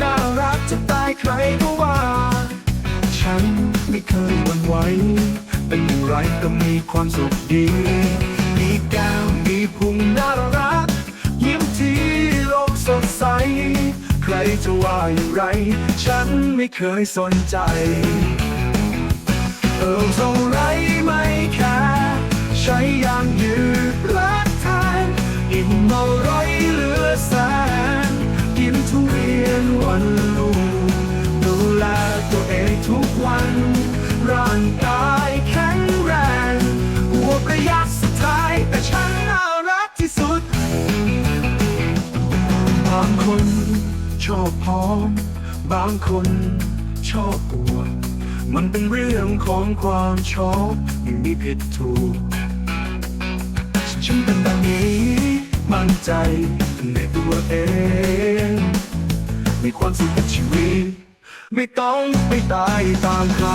น่ารักจะตายใครก็ว่า ฉันไม่เคยหวั่นไหว เป็นอย่างไรก็มีความสุขดี มีแก้วมีพุงน่ารัก ยิ้มที่โลกสดใส ใครจะว่าอย่างไร ฉันไม่เคยสนใจ เออเท่ไรไหม นวันลูกดูแลตัวเองทุกวัน ร่างกายแข็งแรงหัวประหยัดสุดท้ายแต่ฉันน่ารักที่สุดบางคนชอบพร้อม บางคนชอบอวดมันเป็นเรื่องของความชอบไม่มีผิดถูก ฉันเป็นแบบนี้มั่นใจในตัวเอง ความสุขกับชีวิต ไม่ต้องไปตายตามใคร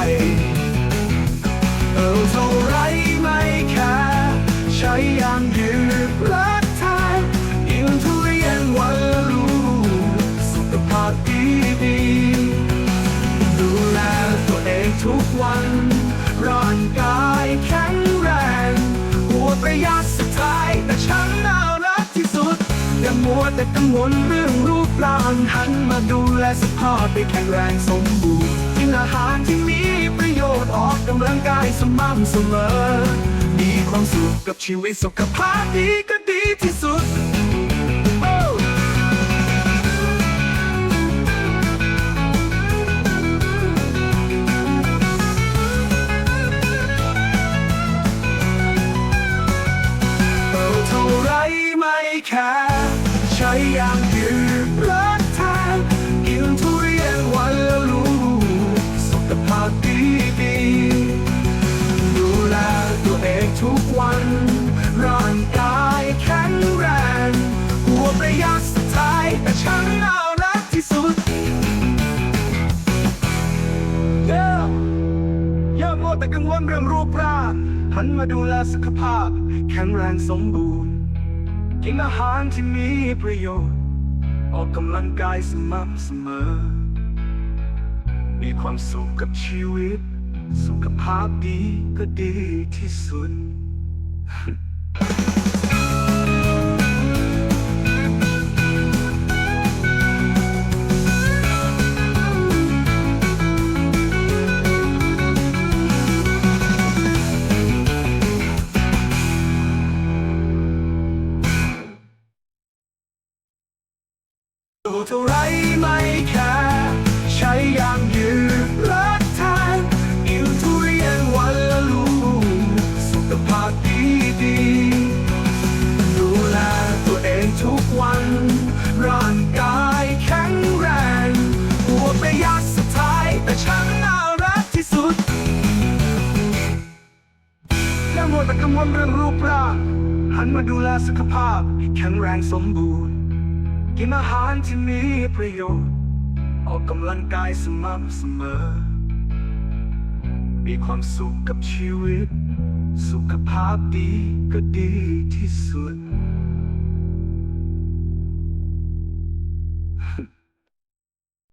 วแต่กังวลเรื่องรูปร่างหันมาดูแลสุขภาพให้แข็งแรงสมบูรณ์กินอาหารที่มีประโยชน์ออกกำลังกายสม่ำเสมอ มีความสุขกับชีวิตสุขภาพดีก็ดีที่สุดเท่าไรไม่แค่ ใช้ยางยืดรักแทนกินทุเรียนวันละลูกสุขภาพดีดีดูแลตัวเองทุกวันร่างกายแข็งแรงหัวประหยัดสุดท้ายแต่ฉันน่ารักที่สุด Yeah อย่ามัวแต่กังวลเรื่องรูปร่างหันมาดูแลสุขภาพ แข็งแรงสมบูรณ์ กินอาหารที่มีประโยชน์ ออกกำลังกายสม่ำเสมอ มีความสุขกับชีวิต สุขภาพดีก็ดีที่สุด เท่าไรไม่แค่ใช้ยางยืดรักแทนกินทุเรียนวันละลูกสุขภาพดีดีดูแลตัวเองทุกวัน ร่างกายแข็งแรงหัวประหยัดสุดท้ายแต่ฉันน่ารักที่สุดอย่ามัวแต่กังวลเรื่องรูปร่างหันมาดูแลสุขภาพแข็งแรงสมบูรณ์ กินอาหารที่มีประโยชน์ ออกกำลังกายสม่ำเสมอ มีความสุขกับชีวิต สุขภาพดีก็ดีที่สุด